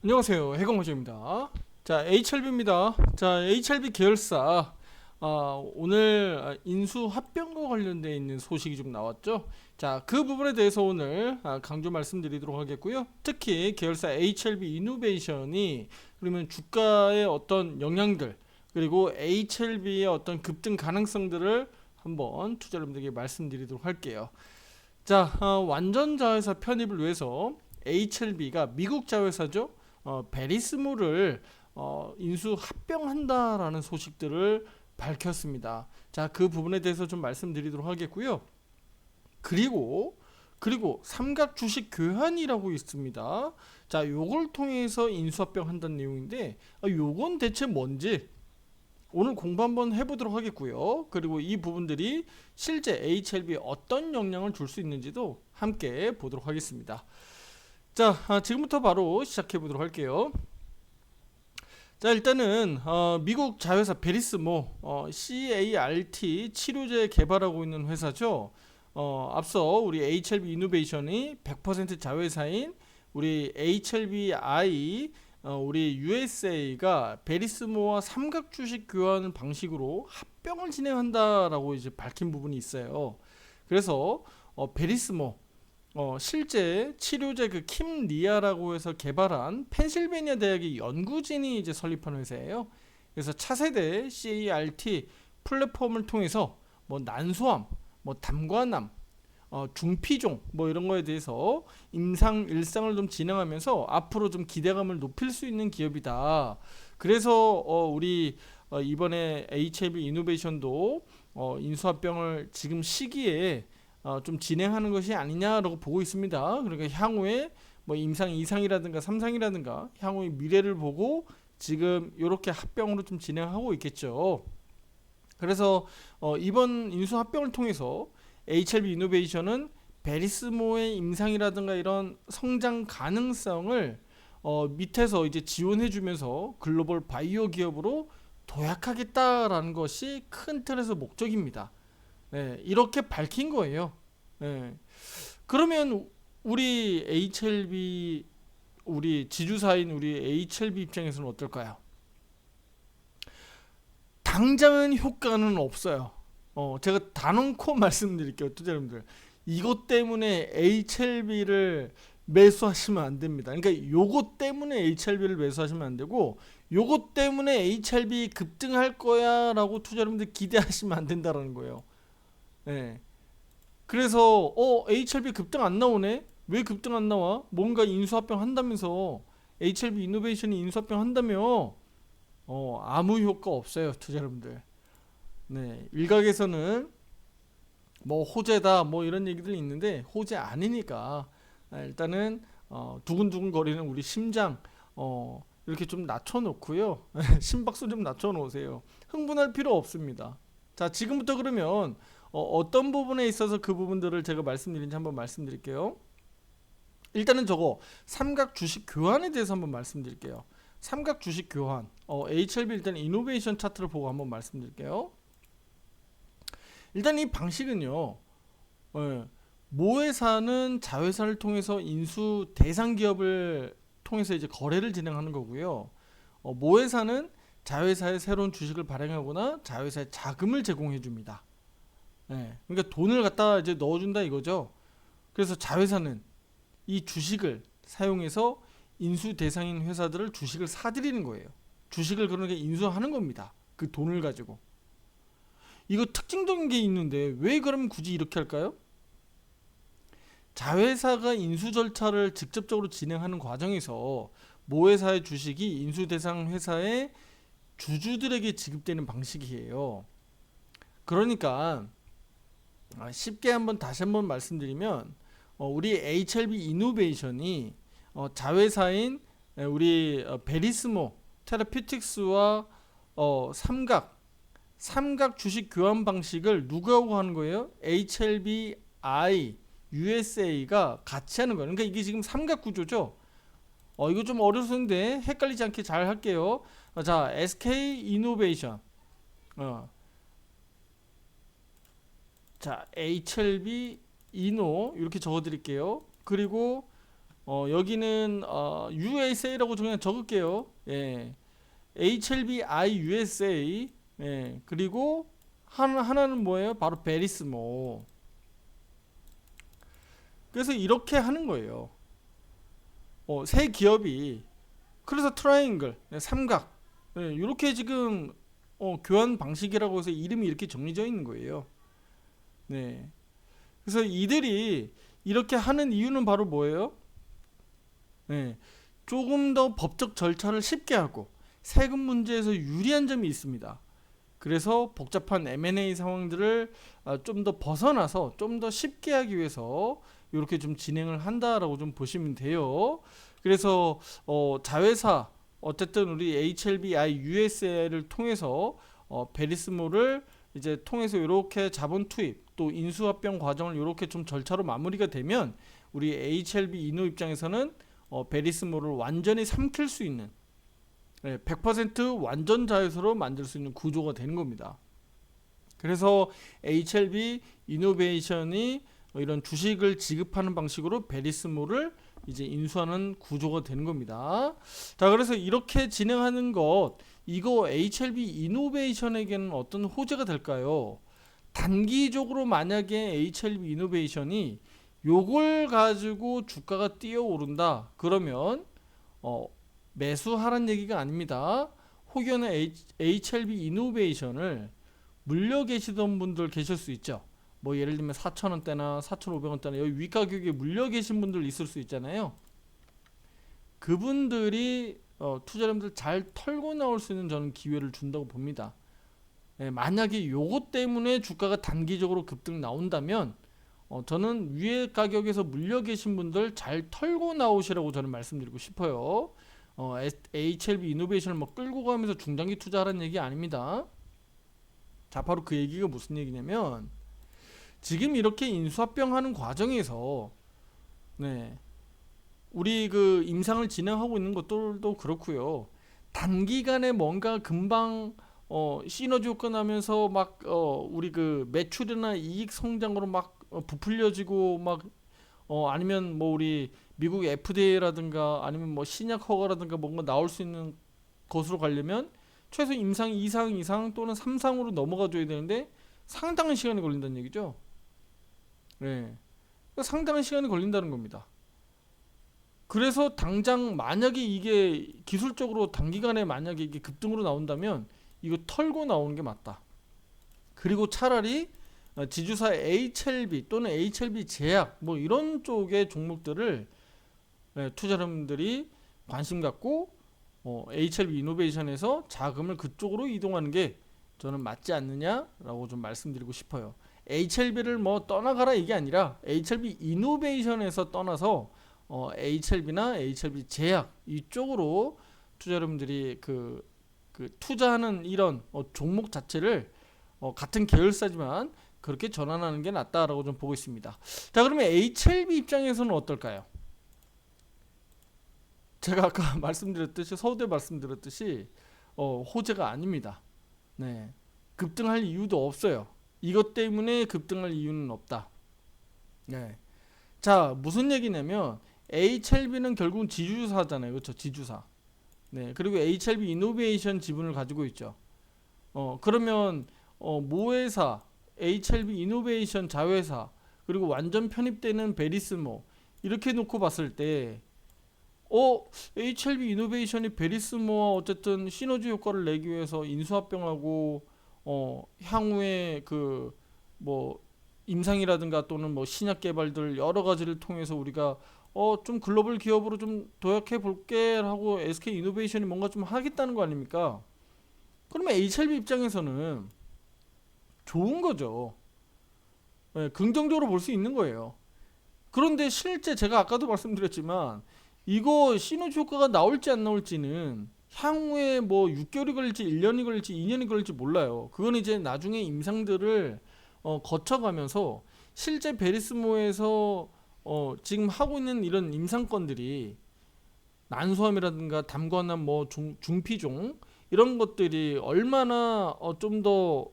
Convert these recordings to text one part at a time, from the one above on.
안녕하세요. 해공호주입니다. 자, HLB입니다. 자, HLB 계열사 아, 오늘 아, 인수 합병과 관련되어 있는 소식이 좀 나왔죠. 자, 그 부분에 대해서 오늘 아, 강조 말씀드리도록 하겠고요. 특히 계열사 HLB 이노베이션이 그러면 주가의 어떤 영향들 그리고 HLB의 어떤 급등 가능성들을 한번 투자자분들에게 말씀드리도록 할게요. 자, 어, 완전 자회사 편입을 위해서 HLB가 미국 자회사죠. 어, 베리스모를 어, 인수 합병한다라는 소식들을 밝혔습니다. 자, 그 부분에 대해서 좀 말씀드리도록 하겠고요. 그리고 그리고 삼각 주식 교환이라고 있습니다. 자, 요걸 통해서 인수 합병 한다는 내용인데 아, 요건 대체 뭔지 오늘 공부 한번 해보도록 하겠고요. 그리고 이 부분들이 실제 HLB에 어떤 영향을 줄 수 있는지도 함께 보도록 하겠습니다. 자, 아, 지금부터 바로 시작해 보도록 할게요. 자, 일단은 어, 미국 자회사 베리스모 어, CART 치료제 개발하고 있는 회사죠. 어, 앞서 우리 HLB 이노베이션이 100% 자회사인 우리 HLBI 어, 우리 USA가 베리스모와 삼각 주식 교환 방식으로 합병을 진행한다라고 이제 밝힌 부분이 있어요. 그래서 어, 베리스모 어, 실제 치료제 그 킴리아라고 해서 개발한 펜실베니아 대학의 연구진이 이제 설립한 회사예요. 그래서 차세대 CART 플랫폼을 통해서 뭐 난소암, 뭐 담관암, 어, 중피종 뭐 이런 거에 대해서 임상 일상을 좀 진행하면서 앞으로 좀 기대감을 높일 수 있는 기업이다. 그래서 어, 우리 어, 이번에 HLB 이노베이션도 어, 인수합병을 지금 시기에 어, 좀 진행하는 것이 아니냐라고 보고 있습니다. 그러니까 향후에 뭐 임상 2상이라든가 3상이라든가 향후의 미래를 보고 지금 이렇게 합병으로 좀 진행하고 있겠죠. 그래서 어, 이번 인수 합병을 통해서 HLB 이노베이션은 베리스모의 임상이라든가 이런 성장 가능성을 어, 밑에서 이제 지원해주면서 글로벌 바이오 기업으로 도약하겠다라는 것이 큰 틀에서 목적입니다. 네, 이렇게 밝힌 거예요. 네. 그러면 우리 HLB 우리 지주사인 우리 HLB 입장에서는 어떨까요? 당장은 효과는 없어요. 어, 제가 단언코 말씀드릴게요, 투자자분들. 이것 때문에 HLB를 매수하시면 안 됩니다. 그러니까 요것 때문에 HLB를 매수하시면 안 되고 요것 때문에 HLB 급등할 거야라고 투자자분들 기대하시면 안 된다라는 거예요. 네. 그래서 어 HLB 급등 안 나오네? 왜 급등 안 나와? 뭔가 인수합병 한다면서 HLB 이노베이션이 인수합병 한다며? 어 아무 효과 없어요, 투자 여러분들. 네, 일각에서는 뭐 호재다 뭐 이런 얘기들이 있는데 호재 아니니까 아, 일단은 어, 두근두근 거리는 우리 심장 어, 이렇게 좀 낮춰놓고요 심박수 좀 낮춰놓으세요 흥분할 필요 없습니다 자 지금부터 그러면 어, 떤 부분에 있어서 그 부분들을 제가 말씀드린지 한번 말씀드릴게요 일단은 저거 삼각 주식 교환에 대해서 한번 말씀드릴게요 삼각 주식 교환 어, HLB 일단 이노베이션 차트를 보고 한번 말씀드릴게요 일단 이 방식은요. 예, 모회사는 자회사를 통해서 인수 대상 기업을 통해서 이제 거래를 진행하는 거고요. 어, 모회사는 자회사에 새로운 주식을 발행하거나 자회사에 자금을 제공해 줍니다. 예, 그러니까 돈을 갖다 이제 넣어준다 이거죠. 그래서 자회사는 이 주식을 사용해서 인수 대상인 회사들을 주식을 사들이는 거예요. 주식을 그러니까 인수하는 겁니다. 그 돈을 가지고. 이거 특징적인 게 있는데 왜 그러면 굳이 이렇게 할까요? 자회사가 인수 절차를 직접적으로 진행하는 과정에서 모 회사의 주식이 인수 대상 회사의 주주들에게 지급되는 방식이에요. 그러니까 아, 쉽게 한번 다시 한번 말씀드리면 어, 우리 HLB 이노베이션이 어, 자회사인 우리 어, 베리스모 테라피틱스와 삼각 삼각 주식 교환 방식을 누구하고 하는 거예요? HLBI, USA가 같이 하는 거예요. 그러니까 이게 지금 삼각 구조죠. 어 이거 좀 어려운데 헷갈리지 않게 잘 할게요. 어, 자, SK 이노베이션. 어. 자, HLB 이노 이렇게 적어 드릴게요. 그리고 어, 여기는 어, USA라고 그냥 적을게요. 예. HLBI USA 예. 그리고 하나, 하나는 뭐예요? 바로 베리스모. 그래서 이렇게 하는 거예요. 어, 세 기업이 그래서 트라이앵글, 네, 삼각 네, 이렇게 지금 어, 교환 방식이라고 해서 이름이 이렇게 정리되어 있는 거예요. 네. 그래서 이들이 이렇게 하는 이유는 바로 뭐예요? 네. 조금 더 법적 절차를 쉽게 하고 세금 문제에서 유리한 점이 있습니다. 그래서 복잡한 M&A 상황들을 아, 좀더 벗어나서 좀 더 쉽게 하기 위해서 이렇게 좀 진행을 한다라고 좀 보시면 돼요. 그래서 어, 자회사 어쨌든 우리 HLBI USA를 통해서 어, 베리스모를 이제 통해서 이렇게 자본 투입 또 인수합병 과정을 이렇게 좀 절차로 마무리가 되면 우리 HLB 이노 입장에서는 어, 베리스모를 완전히 삼킬 수 있는 네, 100% 완전 자회사로 만들 수 있는 구조가 되는 겁니다. 그래서 HLB 이노베이션이 이런 주식을 지급하는 방식으로 베리스모를 이제 인수하는 구조가 되는 겁니다. 자, 그래서 이렇게 진행하는 것 이거 HLB 이노베이션에게는 어떤 호재가 될까요? 단기적으로 만약에 HLB 이노베이션이 요걸 가지고 주가가 뛰어오른다. 그러면 어, 매수하란 얘기가 아닙니다. 혹여나 HLB 이노베이션을 물려 계시던 분들 계실 수 있죠. 뭐 예를 들면 4,000원대나 4,500원대나 여기 윗가격에 물려 계신 분들 있을 수 있잖아요. 그분들이 어, 투자자분들 잘 털고 나올 수 있는 저는 기회를 준다고 봅니다. 예, 만약에 요것 때문에 주가가 단기적으로 급등 나온다면 어, 저는 위에 가격에서 물려 계신 분들 잘 털고 나오시라고 저는 말씀드리고 싶어요. 어, HLB 이노베이션을 뭐 끌고 가면서 중장기 투자하라는 얘기 아닙니다. 자, 바로 그 얘기가 무슨 얘기냐면 지금 이렇게 인수합병하는 과정에서 네. 우리 그 임상을 진행하고 있는 것들도 그렇고요. 단기간에 뭔가 금방 어 시너지 효과 나면서 막 어 우리 그 매출이나 이익 성장으로 막 어, 부풀려지고 막 어 아니면 뭐 우리 미국 FDA라든가 아니면 뭐 신약 허가라든가 뭔가 나올 수 있는 것으로 가려면 최소 임상 2상 이상 또는 3상으로 넘어가 줘야 되는데 상당한 시간이 걸린다는 얘기죠. 네. 그러니까 상당한 시간이 걸린다는 겁니다. 그래서 당장 만약에 이게 기술적으로 단기간에 만약에 이게 급등으로 나온다면 이거 털고 나오는 게 맞다. 그리고 차라리 어, 지주사 HLB 또는 HLB 제약 뭐 이런 쪽의 종목들을 네, 투자자분들이 관심 갖고 어, HLB 이노베이션에서 자금을 그쪽으로 이동하는 게 저는 맞지 않느냐라고 좀 말씀드리고 싶어요. HLB를 뭐 떠나가라 이게 아니라 HLB 이노베이션에서 떠나서 어, HLB나 HLB 제약 이쪽으로 투자 여러분들이 그, 그 투자하는 이런 어, 종목 자체를 어, 같은 계열사지만 그렇게 전환하는 게 낫다라고 좀 보고 있습니다. 자 그러면 HLB 입장에서는 어떨까요? 제가 아까 말씀드렸듯이 서두에 말씀드렸듯이 어, 호재가 아닙니다. 네 급등할 이유도 없어요. 이것 때문에 급등할 이유는 없다. 네. 자, 무슨 얘기냐면 HLB는 결국은 지주사잖아요. 그렇죠? 지주사. 네. 그리고 HLB 이노베이션 지분을 가지고 있죠. 어, 그러면 어, 모회사, HLB 이노베이션 자회사, 그리고 완전 편입되는 베리스모 이렇게 놓고 봤을 때 어, HLB 이노베이션이 베리스모와 어쨌든 시너지 효과를 내기 위해서 인수합병하고 어, 향후에 그 뭐 임상이라든가 또는 뭐 신약 개발들 여러 가지를 통해서 우리가 어 좀 글로벌 기업으로 좀 도약해 볼게 라고 SK 이노베이션이 뭔가 좀 하겠다는 거 아닙니까? 그러면 HLB 입장에서는 좋은 거죠. 네, 긍정적으로 볼 수 있는 거예요. 그런데 실제 제가 아까도 말씀드렸지만 이거 시너지 효과가 나올지 안 나올지는 향후에 뭐 6개월이 걸릴지 1년이 걸릴지 2년이 걸릴지 몰라요. 그건 이제 나중에 임상들을 어, 거쳐가면서 실제 베리스모에서 어, 지금 하고 있는 이런 임상건들이 난소암이라든가 담관암 뭐 중, 중피종 이런 것들이 얼마나 어, 좀더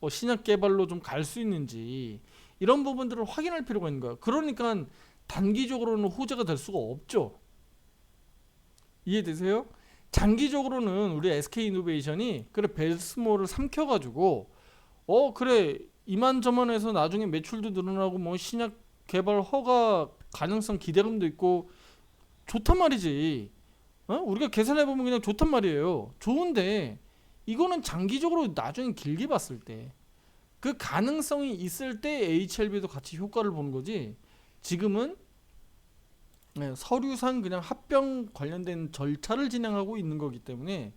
어, 신약 개발로 좀 갈 수 있는지 이런 부분들을 확인할 필요가 있는 거예요. 그러니까 단기적으로는 호재가 될 수가 없죠. 이해되세요? 장기적으로는 우리 SK 이노베이션이 그래 벨스모를 삼켜가지고 어 그래 이만저만해서 나중에 매출도 늘어나고 뭐 신약 개발 허가 가능성 기대감도 있고 좋단 말이지. 어? 우리가 계산해 보면 그냥 좋단 말이에요. 좋은데 이거는 장기적으로 나중에 길게 봤을 때 그 가능성이 있을 때 HLB도 같이 효과를 보는 거지. 지금은 네, 서류상 그냥 합병 관련된 절차를 진행하고 있는 거기 때문에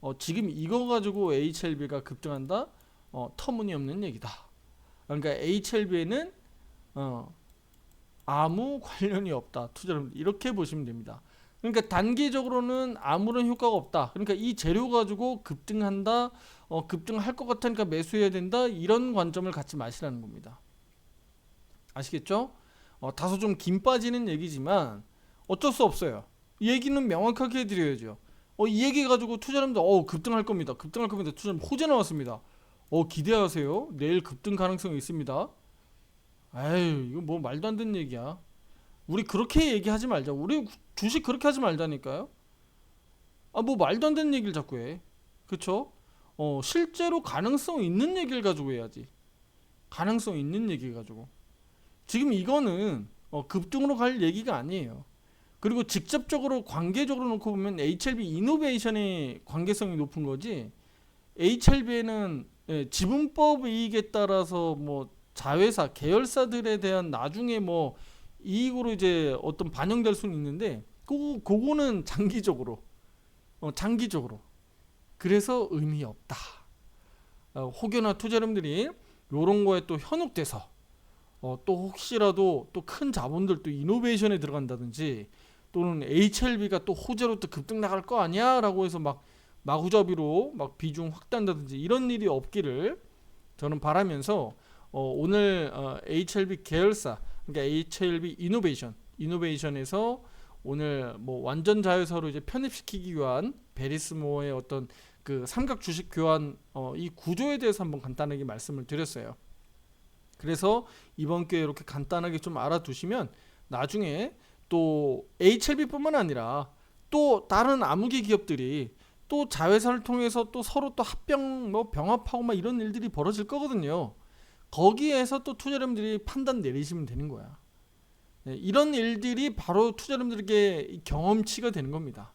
어, 지금 이거 가지고 HLB가 급등한다? 어, 터무니없는 얘기다. 그러니까 HLB에는 어, 아무 관련이 없다. 투자를 이렇게 보시면 됩니다. 그러니까 단기적으로는 아무런 효과가 없다. 그러니까 이 재료 가지고 급등한다, 어, 급등할 것 같으니까 매수해야 된다. 이런 관점을 갖지 마시라는 겁니다. 아시겠죠? 어, 다소 좀 긴 빠지는 얘기지만 어쩔 수 없어요. 이 얘기는 명확하게 해드려야죠. 어, 이 얘기 가지고 투자자님들 어 급등할 겁니다. 급등할 겁니다. 투자자님 호재 나왔습니다. 어 기대하세요. 내일 급등 가능성이 있습니다. 아유 이거 뭐 말도 안 되는 얘기야. 우리 그렇게 얘기하지 말자. 우리 주식 그렇게 하지 말자니까요. 아 뭐 말도 안 되는 얘기를 자꾸 해. 그쵸? 어 실제로 가능성 있는 얘기를 가지고 해야지. 가능성 있는 얘기 가지고. 지금 이거는 어, 급등으로 갈 얘기가 아니에요. 그리고 직접적으로 관계적으로 놓고 보면 HLB 이노베이션의 관계성이 높은 거지. HLB에는 예, 지분법 이익에 따라서 뭐 자회사 계열사들에 대한 나중에 뭐 이익으로 이제 어떤 반영될 수는 있는데 그거 그거는 장기적으로 어, 장기적으로 그래서 의미 없다. 어, 혹여나 투자자님들이 요런 거에 또 현혹돼서 어, 또 혹시라도 또 큰 자본들 또 이노베이션에 들어간다든지 또는 HLB가 또 호재로 또 급등 나갈 거 아니야라고 해서 막 마구잡이로 막 비중 확대한다든지 이런 일이 없기를 저는 바라면서 어, 오늘 어, HLB 계열사 그러니까 HLB 이노베이션 이노베이션에서 오늘 뭐 완전 자회사로 이제 편입시키기 위한 베리스모의 어떤 그 삼각 주식 교환 어, 이 구조에 대해서 한번 간단하게 말씀을 드렸어요. 그래서 이번 기회에 이렇게 간단하게 좀 알아두시면 나중에 또 HLB뿐만 아니라 또 다른 암흑의 기업들이 또 자회사를 통해서 또 서로 또 합병 뭐 병합하고 막 이런 일들이 벌어질 거거든요. 거기에서 또 투자자님들이 판단 내리시면 되는 거야. 네, 이런 일들이 바로 투자자님들에게 이 경험치가 되는 겁니다.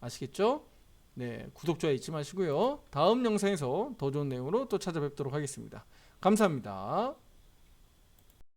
아시겠죠? 네, 구독 좋아요 잊지 마시고요. 다음 영상에서 더 좋은 내용으로 또 찾아뵙도록 하겠습니다. 감사합니다.